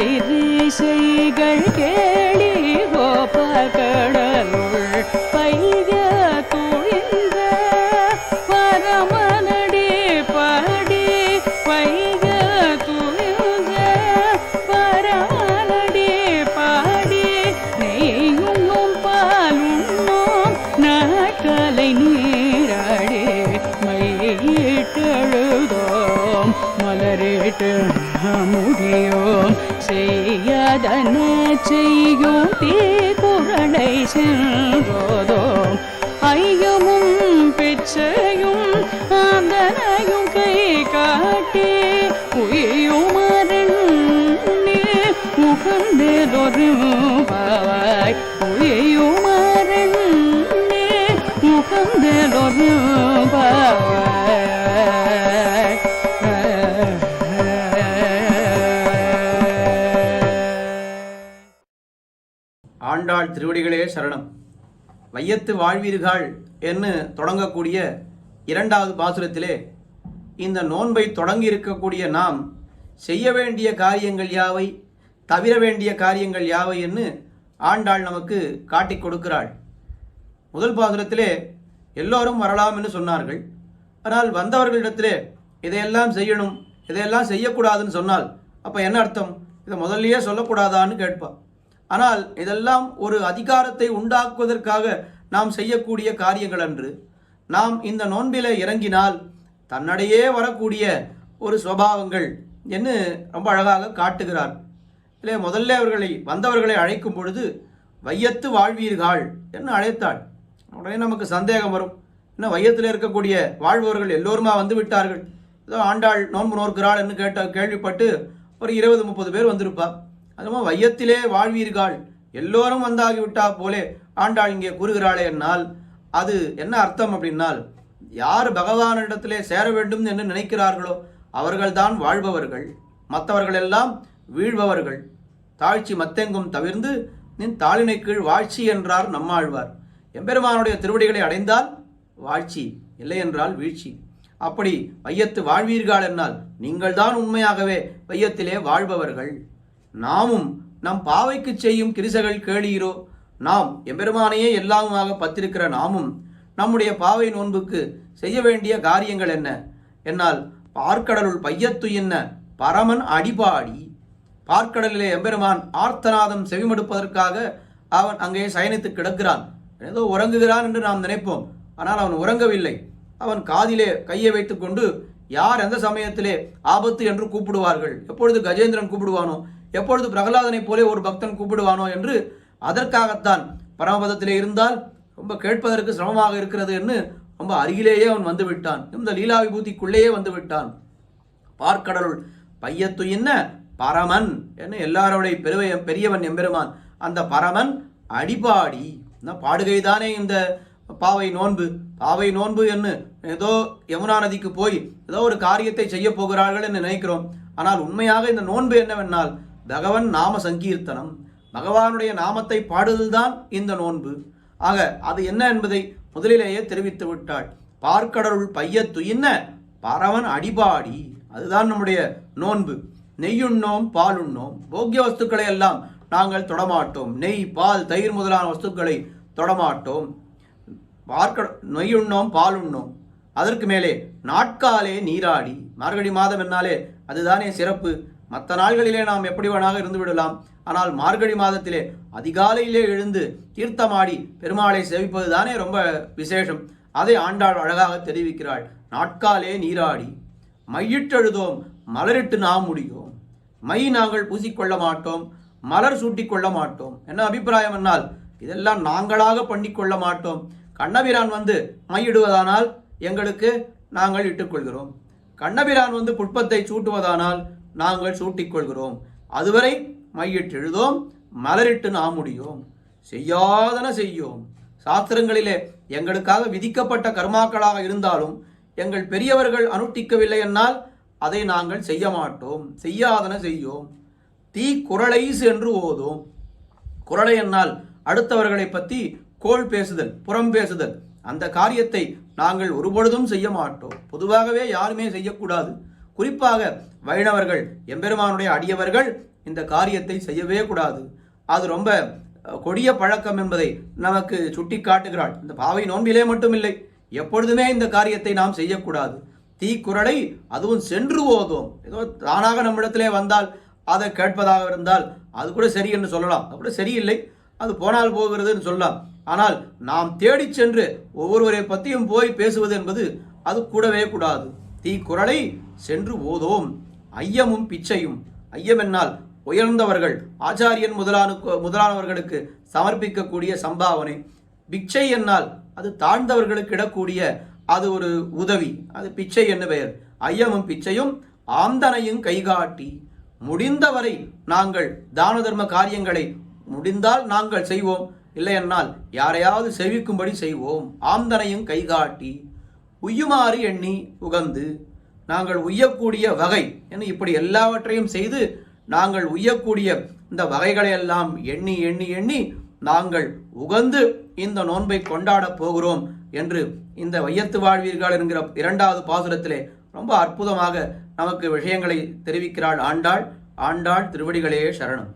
கிரிசைகள் கேளி கோபகடலுள் பைக குழிந்த பரமனடி படி பைக துழிந்த பரமனடி பாடி நெய்யும் பாலுண்ணும் நாட்களை நீராடி மையிட்டழுதோம் மலரிட்டு முடியோம் செய்யதன செய்யும் தீக்குறளை சென்றோதோம். ஐயமும் பிச்சையும் ஆந்தனையும் கை காட்டி உயுமரண்ணே முகந்தேதொரு பாவாய். உயுமரண்ணே முகந்தேதொரு பாவாய். பெருமாள் திருவடிகளே சரணம். வையத்து வாழ்வீர்கள் என்று தொடங்கக்கூடிய இரண்டாவது பாசுரத்திலே இந்த நோன்பை தொடங்கி இருக்கக்கூடிய நாம் செய்ய வேண்டிய காரியங்கள் யாவை தவிர வேண்டிய காரியங்கள் யாவை என்று ஆண்டாள் நமக்கு காட்டிக் கொடுக்கிறாள். முதல் பாசுரத்திலே எல்லோரும் வரலாம் என்று சொன்னார்கள். ஆனால் வந்தவர்களிடத்திலே இதையெல்லாம் செய்யணும் இதையெல்லாம் செய்யக்கூடாதுன்னு சொன்னால் அப்போ என்ன அர்த்தம்? இதை முதல்லயே சொல்லக்கூடாதான்னு கேட்பா ஆனால் இதெல்லாம் ஒரு அதிகாரத்தை உண்டாக்குவதற்காக நாம் செய்யக்கூடிய காரியங்கள் அன்று நாம் இந்த நோன்பில இறங்கினால் தன்னடையே வரக்கூடிய ஒரு சுவாவங்கள் என்று ரொம்ப அழகாக காட்டுகிறார். இல்லை முதல்ல அவர்களை வந்தவர்களை அழைக்கும் பொழுது வையத்து வாழ்வீர்கள் என்று அழைத்தாள். உடனே நமக்கு சந்தேகம் வரும். இன்னும் வையத்தில் இருக்கக்கூடிய வாழ்பவர்கள் எல்லோருமா வந்து விட்டார்கள்? ஏதோ ஆண்டாள் நோன்பு நோக்கிறாள் என்று கேட்ட கேள்விப்பட்டு ஒரு இருபது முப்பது பேர் வந்திருப்பா அதுவும் வையத்திலே வாழ்வீர்கள். எல்லோரும் வந்தாகிவிட்டா போலே ஆண்டாள் இங்கே கூறுகிறாளே என்னால். அது என்ன அர்த்தம் அப்படின்னால் யார் பகவானிடத்திலே சேர வேண்டும் என்று நினைக்கிறார்களோ அவர்கள்தான் வாழ்பவர்கள். மற்றவர்கள் எல்லாம் வீழ்பவர்கள். தாழ்ச்சி மத்தெங்கும் தவிர்ந்து நின் தாளினை கீழ் வாழ்ச்சி என்றார் நம்மாழ்வார். எம்பெருமானுடைய திருவடிகளை அடைந்தால் வாழ்ச்சி இல்லை என்றால் வீழ்ச்சி. அப்படி வையத்து வாழ்வீர்கள் என்னால் நீங்கள்தான் உண்மையாகவே வையத்திலே வாழ்பவர்கள். நாமும் நம் பாவைக்கு செய்யும் கிரிசகள் கேளீரோ? நாம் எம்பெருமானையே எல்லாமுமாக பத்திருக்கிற நாமும் நம்முடைய பாவை நோன்புக்கு செய்ய வேண்டிய காரியங்கள் என்ன? என்னால் பார்க்கடலுள் பையத்து என்ன? பரமன் அடிபாடி. பார்க்கடலிலே எம்பெருமான் ஆர்த்தநாதம் செவிமடுப்பதற்காக அவன் அங்கே சயனித்து கிடக்கிறான். ஏதோ உறங்குகிறான் என்று நாம் நினைப்போம். ஆனால் அவன் உறங்கவில்லை. அவன் காதிலே கையை வைத்துக்கொண்டு யார் எந்த சமயத்திலே ஆபத்து என்று கூப்பிடுவார்கள்? எப்பொழுது கஜேந்திரன் கூப்பிடுவானோ? எப்பொழுது பிரகலாதனைப் போலே ஒரு பக்தன் கூப்பிடுவானோ என்று அதற்காகத்தான் பரமபதத்திலே இருந்தால் ரொம்ப கேட்பதற்கு சிரமமாக இருக்கிறது என்று ரொம்ப அருகிலேயே அவன் வந்து விட்டான் இந்த லீலா விபூதிக்குள்ளேயே வந்து விட்டான் பார்க்கடலுள் பையத்து என்ன? பரமன்? என்ன எல்லாரோடைய பெருவை பெரியவன் எம்பெருமான் அந்த பரமன் அடிபாடி. பாடுகைதானே இந்த பாவை நோன்பு? பாவை நோன்பு என்று ஏதோ யமுனா நதிக்கு போய் ஏதோ ஒரு காரியத்தை செய்ய போகிறார்கள் என்று நினைக்கிறோம். ஆனால் உண்மையாக இந்த நோன்பு என்னவென்னால் பகவன் நாம சங்கீர்த்தனம் பகவானுடைய நாமத்தை பாடுதல்தான் இந்த நோன்பு. ஆக அது என்ன என்பதை முதலிலேயே தெரிவித்து விட்டாள். பார்க்கடருள் பையத்து என்ன பரவன் அடிபாடி. அதுதான் நம்முடைய நோன்பு. நெய்யுண்ணோம் பாலுண்ணோம். போக்கிய வஸ்துக்களை எல்லாம் நாங்கள் தொடமாட்டோம். நெய் பால் தயிர் முதலான வஸ்துக்களை தொடமாட்டோம். பார்க்க நொய்யுண்ணோம் பாலுண்ணோம். அதற்கு மேலே நாட்காலே நீராடி. மார்கழி மாதம் என்னாலே அதுதானே சிறப்பு. மற்ற நாள்களிலே நாம் எப்படி வேணாக இருந்து விடலாம். ஆனால் மார்கழி மாதத்திலே அதிகாலையிலே எழுந்து தீர்த்தமாடி பெருமாளை சேவிப்பது தானே ரொம்ப விசேஷம். அதை ஆண்டாள் அழகாக தெரிவிக்கிறாள். நாட்காலே நீராடி மையிட்டெழுதோம் மலரிட்டு நாம் முடியும். மை நாங்கள் பூசிக்கொள்ள மாட்டோம் மலர் சூட்டிக்கொள்ள மாட்டோம். என்ன அபிப்பிராயம் என்னால்? இதெல்லாம் நாங்களாக பண்ணிக்கொள்ள மாட்டோம். கண்ணபிரான் வந்து மையிடுவதானால் எங்களுக்கு நாங்கள் இட்டுக்கொள்கிறோம். கண்ணபிரான் வந்து புட்பத்தை சூட்டுவதானால் நாங்கள் சூட்டிக்கொள்கிறோம். அதுவரை மையிட்டு எழுதோம் மலரிட்டு நாம் செய்யாதன செய்யோம். சாஸ்திரங்களிலே எங்களுக்காக விதிக்கப்பட்ட கர்மாக்களாக இருந்தாலும் எங்கள் பெரியவர்கள் அனுஷ்டிக்கவில்லை என்னால் அதை நாங்கள் செய்ய மாட்டோம். செய்யாதன செய்யோம். தீ குரலை சென்று ஓதும். குரலை என்னால் அடுத்தவர்களை பற்றி கோள் பேசுதல் புறம் பேசுதல் அந்த காரியத்தை நாங்கள் ஒருபொழுதும் செய்ய மாட்டோம். பொதுவாகவே யாருமே செய்யக்கூடாது. குறிப்பாக வைணவர்கள் எம்பெருமானுடைய அடியவர்கள் இந்த காரியத்தை செய்யவே கூடாது. அது ரொம்ப கொடிய பழக்கம் என்பதை நமக்கு சுட்டி காட்டுகிறாள் இந்த பாவை நோன்பிலே மட்டுமில்லை. எப்பொழுதுமே இந்த காரியத்தை நாம் செய்யக்கூடாது. தீக்குறளை அதுவும் சென்று ஓதும் ஏதோ தானாக நம்மிடத்திலே வந்தால் அதை கேட்பதாக இருந்தால் அது கூட சரி என்று சொல்லலாம். அது கூட சரியில்லை. அது போனால் போகிறதுன்னு சொல்லலாம். ஆனால் நாம் தேடிச் சென்று ஒவ்வொருவரை பற்றியும் போய் பேசுவது என்பது அது கூடவே கூடாது. தீக்குறளை சென்று ஓதோம். ஐயமும் பிச்சையும். ஐயமென்னால் உயர்ந்தவர்கள் ஆச்சாரியன் முதலானு முதலானவர்களுக்கு சமர்ப்பிக்கக்கூடிய சம்பாவனை. பிச்சை என்னால் அது தாழ்ந்தவர்களுக்கு இடக்கூடிய அது ஒரு உதவி. அது பிச்சை என்ன பெயர். ஐயமும் பிச்சையும் ஆந்தனையும் கைகாட்டி. முடிந்தவரை நாங்கள் தான தர்ம காரியங்களை முடிந்தால் நாங்கள் செய்வோம். இல்லையென்னால் யாரையாவது செவிக்கும்படி செய்வோம். ஆந்தனையும் கைகாட்டி. உய்யுமாறு எண்ணி உகந்து நாங்கள் உய்யக்கூடிய வகை என இப்படி எல்லாவற்றையும் செய்து நாங்கள் உய்யக்கூடிய இந்த வகைகளை எல்லாம் எண்ணி எண்ணி எண்ணி நாங்கள் உகந்து இந்த நோன்பை கொண்டாடப் போகிறோம் என்று இந்த வையத்து வாழ்வீர்கள் என்கிற இரண்டாவது பாசுரத்திலே ரொம்ப அற்புதமாக நமக்கு விஷயங்களை தெரிவிக்கிறாள் ஆண்டாள். ஆண்டாள் திருவடிகளே சரணம்.